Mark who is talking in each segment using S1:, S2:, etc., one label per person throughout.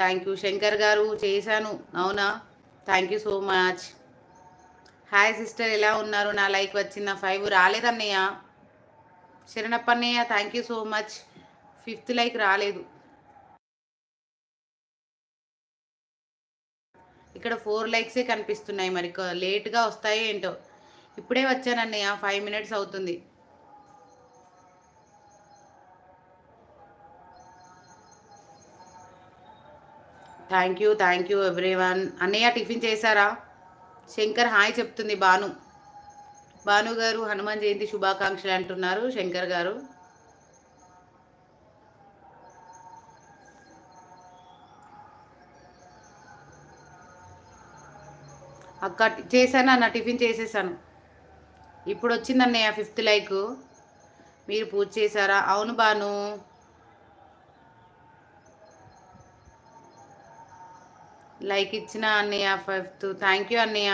S1: Thank you. Shankar గారు చేశాను. అవునా? Thank you so much. Hi sister ఎలా ఉన్నారు? నా లైక్ వచ్చిందా ఫైవ్ రాలేదన్నయ్య శరణప్పన్నయ్య thank you so much. Fifth like రాలేదు. ఇక్కడ ఫోర్ లైక్సే కనిపిస్తున్నాయి. మరి లేట్గా వస్తాయో ఏంటో. ఇప్పుడే వచ్చానన్నయ్య ఫైవ్ మినిట్స్ అవుతుంది. Thank you thank you everyone అన్నయ్య టిఫిన్ చేశారా? శంకర్ హాయ్ చెప్తుంది భాను భాను గారు హనుమాన్ జయంతి శుభాకాంక్షలు అంటున్నారు శంకర్ గారు. అక్క చేశాను అన్న టిఫిన్ చేసేసాను. ఇప్పుడు వచ్చింది అన్నయ్య ఫిఫ్త్ లైక్. మీరు పూజ చేశారా? అవును బాను. లైక్ ఇచ్చిన అన్నయ్య ఫిఫ్త్ థ్యాంక్ యూ అన్నయ్య.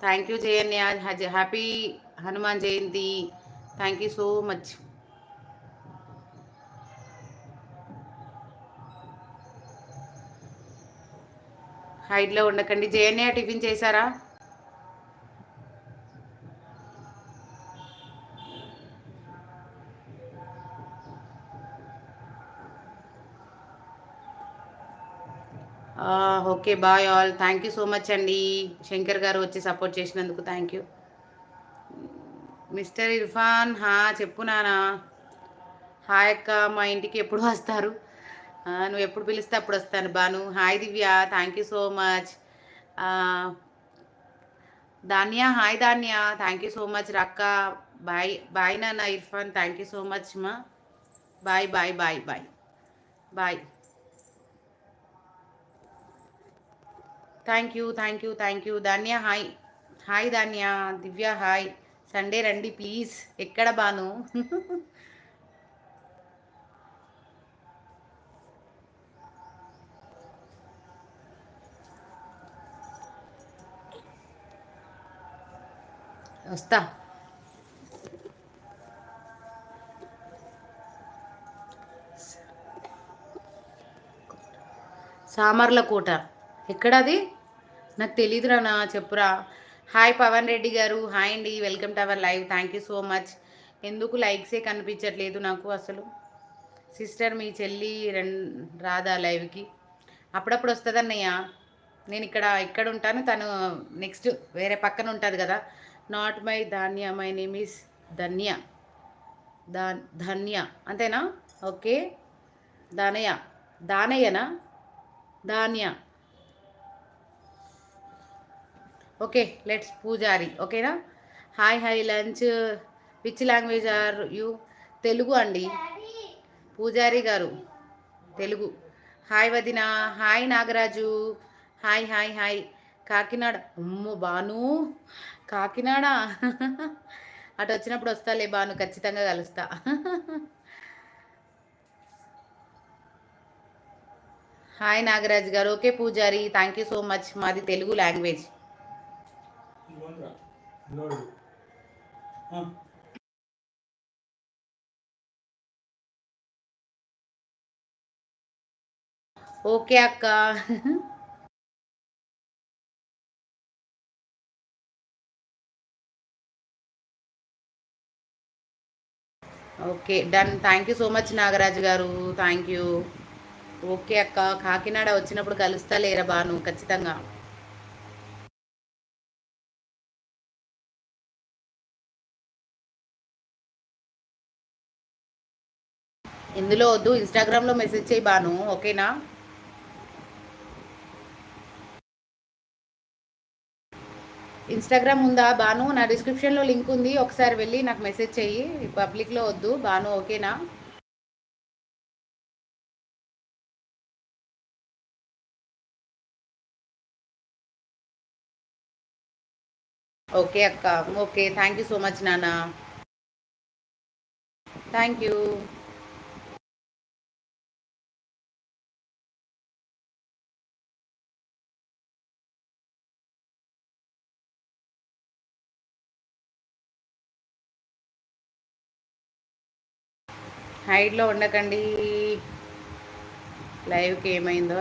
S1: థ్యాంక్ యూ జయ అన్నయ్య. Happy Hanuman Jayanti. Thank you so much హైట్లో ఉండకండి. జయన్నయ్య టిఫిన్ చేశారా? Okay bye all. Thank you so much అండి. శంకర్ గారు వచ్చి సపోర్ట్ చేసినందుకు థ్యాంక్ యూ మిస్టర్ ఇర్ఫాన్ హా చెప్పు నానా. హాయ్ అక్క మా ఇంటికి ఎప్పుడు వస్తారు? నువ్వు ఎప్పుడు పిలిస్తే అప్పుడు వస్తాను Banu. Hi Divya thank you so much Dhanya hi Dhanya. Thank you so much రక్క bye bye నాన్న Irfan. Thank you so much మా. Bye bye bye bye bye thank you thank you thank you Dhanya hi hi Dhanya Divya hi Sunday రండి please ఎక్కడ బాను? వస్తా. సామర్లకోట ఎక్కడది? నాకు తెలియదురా నా చెప్పురా. హాయ్ పవన్ రెడ్డి గారు. హాయ్ అండి. Welcome to our live. Thank you so much. ఎందుకు లైక్సే కనిపించట్లేదు నాకు అసలు? సిస్టర్ మీ చెల్లి రాదా లైవ్కి? అప్పుడప్పుడు వస్తుంది అన్నయ్య నేను ఇక్కడ ఇక్కడ ఉంటాను తను నెక్స్ట్ వేరే పక్కన ఉంటుంది కదా. Not my Dhanya. My name is Dhanya. దా ధన్య. అంతేనా? ఓకే. దానయ్య. దానయ్యనా? ధాన్య. ఓకే లెట్స్ పూజారి ఓకేనా hi hi lunch which language are you Telugu అండి. పూజారి గారు తెలుగు హాయ్ వదిన hi Nagaraju hi hi hi Kakinada అమ్మో బాను కాకినాడ అటు వచ్చినప్పుడు వస్తాలే బాను ఖచ్చితంగా కలుస్తా. హాయ్ నాగరాజ్ గారు. ఓకే పూజారి థ్యాంక్ యూ సో మచ్ మాది తెలుగు లాంగ్వేజ్ ఓకే అక్క. Okay done. Thank you so much Nagaraj గారు. Thank you. ఓకే అక్క. కాకినాడ వచ్చినప్పుడు కలుస్తా లేరా బాను? ఖచ్చితంగా. ఇందులో వద్దు ఇన్స్టాగ్రామ్లో మెసేజ్ చేయి బాను ఓకేనా? ఇన్స్టాగ్రామ్ ఉందా? బాను నా డిస్క్రిప్షన్లో లింక్ ఉంది ఒకసారి వెళ్ళి నాకు మెసేజ్ చెయ్యి పబ్లిక్లో వద్దు బాను ఓకేనా? ఓకే అక్క okay thank you so much నాన్న. థ్యాంక్ యూ హైట్లో ఉండకండి. లైవ్కి ఏమైందో